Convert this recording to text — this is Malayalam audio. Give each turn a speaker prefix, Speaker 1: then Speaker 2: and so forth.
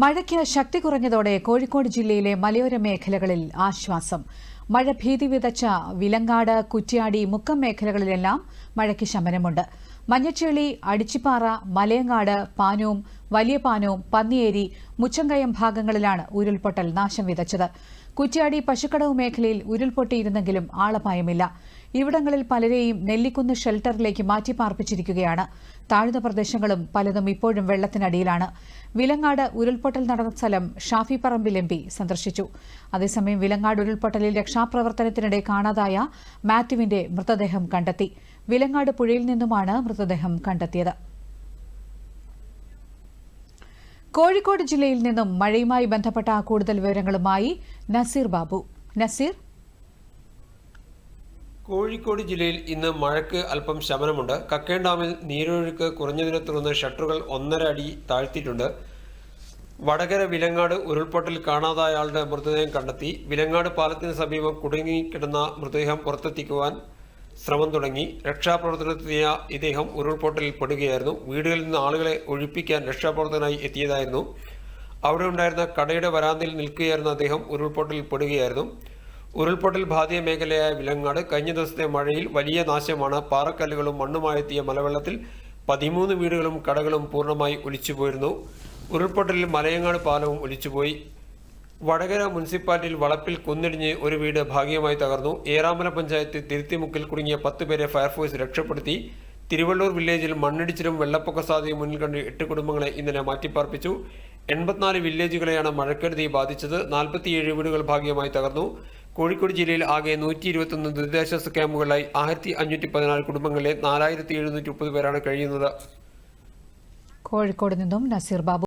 Speaker 1: മഴയ്ക്ക് ശക്തി കുറഞ്ഞതോടെ കോഴിക്കോട് ജില്ലയിലെ മലയോര മേഖലകളിൽ ആശ്വാസം. മഴ ഭീതി വിതച്ച വിലങ്ങാട് കുറ്റ്യാടി മുക്കം മേഖലകളിലെല്ലാം മഴയ്ക്ക് ശമനമുണ്ട്. മഞ്ഞച്ചേളി അടിച്ചിപ്പാറ മലയങ്ങാട് പാനവും വലിയ പാനവും പന്നിയേരി മുച്ചങ്കയം ഭാഗങ്ങളിലാണ് ഉരുൾപൊട്ടൽ നാശം വിതച്ചത്. കുറ്റ്യാടി പശുക്കടവ് മേഖലയിൽ ഉരുൾപൊട്ടിയിരുന്നെങ്കിലും ആളപായമില്ല. ഇവിടങ്ങളിൽ പലരെയും നെല്ലിക്കുന്ന് ഷെൽട്ടറിലേക്ക് മാറ്റിപ്പാർപ്പിച്ചിരിക്കുകയാണ് താഴ്ന്ന പ്രദേശങ്ങളും പലതും ഇപ്പോഴും വെള്ളത്തിനടിയിലാണ്. വിലങ്ങാട് ഉരുൾപൊട്ടൽ നടന്ന സ്ഥലം ഷാഫി പറമ്പിൽ എം സന്ദർശിച്ചു. അതേസമയം വിലങ്ങാട് ഉരുൾപൊട്ടലിൽ രക്ഷാപ്രവർത്തനത്തിനിടെ കാണാതായ മാത്യുവിന്റെ മൃതദേഹം കണ്ടെത്തി. വിലങ്ങാട് പുഴയിൽ നിന്നുമാണ് മൃതദേഹം കണ്ടെത്തിയത്. കോഴിക്കോട് ജില്ലയിൽ നിന്നും മഴയുമായി ബന്ധപ്പെട്ട കൂടുതൽ വിവരങ്ങളുമായി നസീർ ബാബു. നസീർ?
Speaker 2: കോഴിക്കോട് ജില്ലയിൽ ഇന്ന് മഴയ്ക്ക് അല്പം ശമനമുണ്ട്. കക്കേൺ ഡാമിൽ നീരൊഴുക്ക് കുറഞ്ഞതിനെ തുടർന്ന് ഷട്ടറുകൾ ഒന്നര അടി താഴ്ത്തിയിട്ടുണ്ട്. വടകര വിലങ്ങാട് ഉരുൾപൊട്ടൽ കാണാതായയാളുടെ മൃതദേഹം കണ്ടെത്തി വിലങ്ങാട് പാലത്തിന് സമീപം കുടുങ്ങിക്കിടന്ന മൃതദേഹം പുറത്തെത്തിക്കുവാൻ ശ്രമം തുടങ്ങി. രക്ഷാപ്രവർത്തനത്തിനെത്തിയ ഇദ്ദേഹം ഉരുൾപൊട്ടലിൽ പെടുകയായിരുന്നു. വീടുകളിൽ നിന്ന് ആളുകളെ ഒഴിപ്പിക്കാൻ രക്ഷാപ്രവർത്തനായി എത്തിയതായിരുന്നു. അവിടെ ഉണ്ടായിരുന്ന കടയുടെ വരാന്തയിൽ നിൽക്കുകയായിരുന്ന അദ്ദേഹം ഉരുൾപൊട്ടലിൽ പെടുകയായിരുന്നു. ഉരുൾപൊട്ടൽ ബാധിയ മേഖലയായ വിലങ്ങാട് കഴിഞ്ഞ ദിവസത്തെ മഴയിൽ വലിയ നാശമാണ്. പാറക്കല്ലുകളും മണ്ണുമായെത്തിയ മലവെള്ളത്തിൽ പതിമൂന്ന് വീടുകളും കടകളും പൂർണമായി ഒലിച്ചുപോയിരുന്നു. ഉരുൾപൊട്ടലിൽ മലയങ്ങാട് പാലവും ഒലിച്ചുപോയി. വടകര മുനിസിപ്പാലിറ്റിയിൽ വളപ്പിൽ കുന്നിടിഞ്ഞ് ഒരു വീട് ഭാഗികമായി തകർന്നു. ഏറാമല പഞ്ചായത്ത് തിരുത്തിമുക്കിൽ കുടുങ്ങിയ പത്ത് പേരെ ഫയർഫോഴ്സ് രക്ഷപ്പെടുത്തി. തിരുവള്ളൂർ വില്ലേജിൽ മണ്ണിടിച്ചിലും വെള്ളപ്പൊക്ക സാധ്യത മുന്നിൽ കണ്ട് എട്ട് കുടുംബങ്ങളെ ഇന്നലെ മാറ്റിപ്പാർപ്പിച്ചു. എൺപത്തിനാല് വില്ലേജുകളെയാണ് മഴക്കെടുതി ബാധിച്ചത്. നാൽപ്പത്തിയേഴ് വീടുകൾ ഭാഗികമായി തകർന്നു. കോഴിക്കോട് ജില്ലയിൽ ആകെ നൂറ്റി ഇരുപത്തൊന്ന് ദുരിതാശ്വാസ ക്യാമ്പുകളായി ആയിരത്തി അഞ്ഞൂറ്റി പതിനാല് കുടുംബങ്ങളിലെ നാലായിരത്തി എഴുന്നൂറ്റി മുപ്പത് പേരാണ് കഴിയുന്നത്.
Speaker 1: കോഴിക്കോട് നിന്നും നസീർ ബാബു.